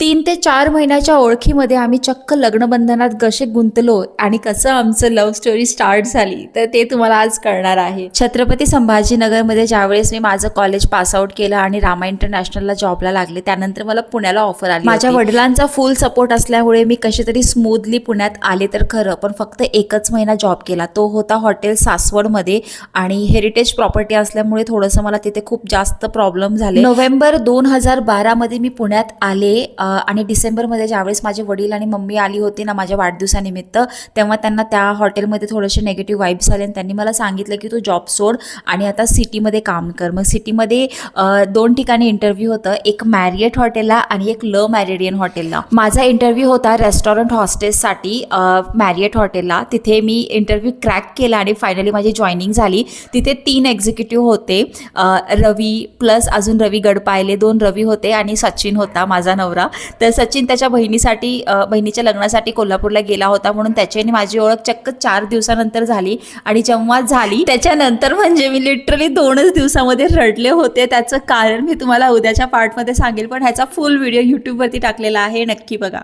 तीन ते चार महिन्याच्या ओळखीमध्ये आम्ही चक्क लग्नबंधनात कसे गुंतलो आणि कसं आमचं लव्ह स्टोरी स्टार्ट झाली तर ते तुम्हाला आज कळणार आहे. छत्रपती संभाजीनगरमध्ये ज्यावेळेस मी माझं कॉलेज पासआउट केलं आणि रामा इंटरनॅशनलला जॉबला लागले त्यानंतर मला पुण्याला ऑफर आली माझ्या वडिलांचा फुल सपोर्ट असल्यामुळे मी कशी तरी स्मूथली पुण्यात आले तर खरं पण फक्त एकच महिना जॉब केला. तो होता हॉटेल सासवडमध्ये आणि हेरिटेज प्रॉपर्टी असल्यामुळे थोडंसं मला तिथे खूप जास्त प्रॉब्लेम झाले. नोव्हेंबर दोन हजार बारामध्ये मी पुण्यात आले आणि डिसेंबरमध्ये ज्यावेळेस माझे वडील आणि मम्मी आली होती ना माझ्या वाढदिवसानिमित्त तेव्हा त्यांना त्या हॉटेलमध्ये थोडेसे नेगेटिव्ह वाईब्स आले आणि त्यांनी मला सांगितलं की तू जॉब सोड आणि आता सिटीमध्ये काम कर. मग सिटीमध्ये दोन ठिकाणी इंटरव्ह्यू होतं एक मॅरियट हॉटेलला आणि एक ल मॅरिडियन हॉटेलला. माझा इंटरव्ह्यू होता रेस्टॉरंट हॉस्टेससाठी मॅरियट हॉटेलला. तिथे मी इंटरव्ह्यू क्रॅक केला आणि फायनली माझी जॉईनिंग झाली. तिथे तीन एक्झिक्युटिव्ह होते रवी प्लस अजून रवी गडपायले दोन रवी होते आणि सचिन होता माझा नवरा. तर सचिन त्याच्या बहिणीसाठी बहिणीच्या लग्नासाठी कोल्हापूरला गेला होता म्हणून त्याची आणि माझी ओळख चक्क चार दिवसानंतर झाली. आणि जेव्हा झाली त्याच्यानंतर म्हणजे मी लिटरली दोनच दिवसामध्ये रडले होते. त्याचं कारण मी तुम्हाला उद्याच्या पार्टमध्ये सांगेल पण ह्याचा फुल व्हिडिओ यूट्यूबवरती टाकलेला आहे नक्की बघा.